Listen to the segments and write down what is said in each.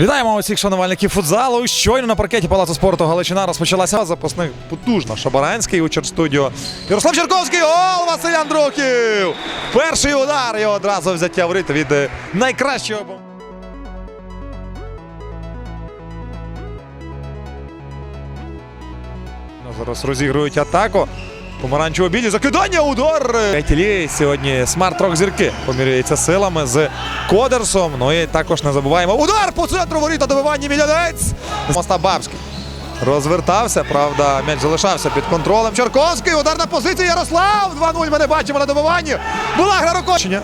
Вітаємо усіх шанувальників футзалу. Щойно на паркеті Палацу спорту Галичина розпочалася запасних потужно. Шабаранський учер студіо. Ярослав Черковський, гол Василь Андрухів! Перший удар і одразу взяття в рит від е, найкращого. Зараз розігрують атаку. Помаранчево білі закидання, удар. Третій сьогодні смарт-рок зірки поміряється силами з Кодерсом. Ну і також не забуваємо. Удар по центру воріта добивання мільйонець. Моста Бабський. Розвертався, правда, м'яч залишався під контролем. Чарковський, удар на позиції Ярослав. 2-0 ми не бачимо на добиванні. Була гра рукочення.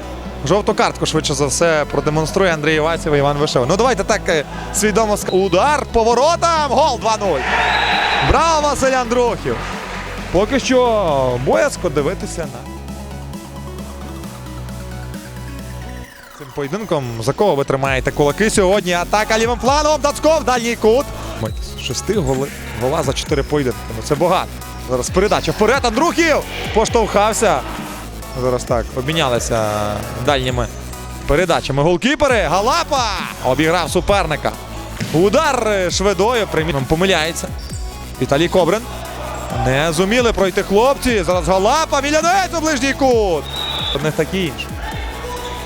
Жовту картку швидше за все продемонструє Андрій Івасів і Іван Вишев. Ну давайте так е, свідомо Удар по воротам. Гол 2-0. Браво, Василь Андрухів! Поки що боязко дивитися на цим поєдинком. За кого ви тримаєте кулаки сьогодні? Атака лівим флангом. Дацков, дальній кут. Шести голи, гола за чотири поєдинки. Ну це багато. Зараз передача вперед. Андрухів поштовхався. Зараз так, обмінялися дальніми передачами. Голкіпери. Галапа обіграв суперника. Удар шведою. Приміром помиляється. Віталій Кобрин. Не зуміли пройти хлопці. Зараз Галапа, Мілянець у ближній кут. Одне такі інші.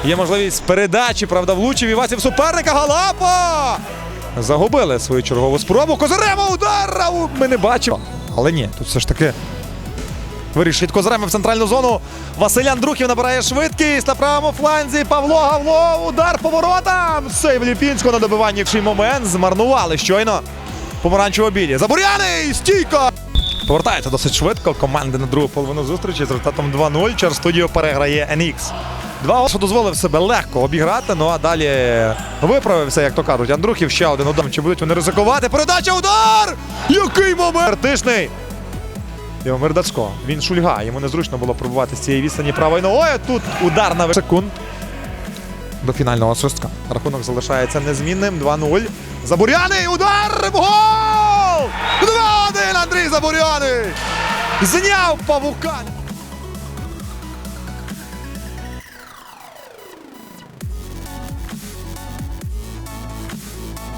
Є можливість передачі, правда, влучив Івасів суперника. Галапа! Загубили свою чергову спробу. Козарема удар! Ми не бачимо. Але ні, тут все ж таки вирішить Козарема в центральну зону. Василь Андрухів набирає швидкість на правому фланзі. Павло Гавло. Удар по воротам. Сейв Ліпінського на добиванні. Цей момент змарнували щойно. Помаранчево білі. Забуряний! Стійка! Повертається досить швидко. Команди на другу половину зустрічі з результатом 2-0. Чар студіо переграє NX. Два що дозволив себе легко обіграти. Ну а далі виправився, як то кажуть. Андрухів ще один удар. Чи будуть вони ризикувати? Передача удар! Який момент! Тишний. Йомир Дацько. Він шульга. Йому незручно було пробувати з цієї відстані правою ногою. Тут удар на секунд. До фінального свистка. Рахунок залишається незмінним. 2-0. Забуряний! Удар! Гол! 2-1! Андрій Забуряний! Зняв павука!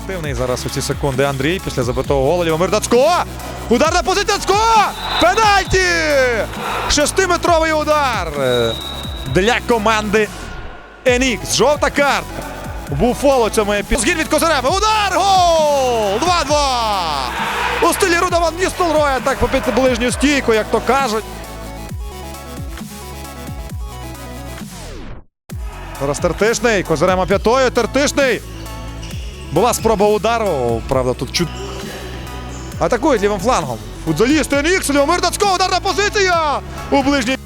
Активний зараз у ці секунди Андрій після забитого голу. Лівомир Дацько! Удар на позицію Дацько! Пенальті! Шестиметровий удар е, для команди Енікс. Жовта картка. Буфол у цьому епізоді. Згін від Козарема. Удар! Гол! 2-2! У стилі Рудован Ністелроя так попити ближню стійку, як то кажуть. Зараз Тертишний. Козирема п'ятою. Тертишний. Була спроба удару. Правда, тут чуть. Атакують лівим флангом. Футзаліст Енікс. Львомир Дацько. Ударна позиція! У ближній.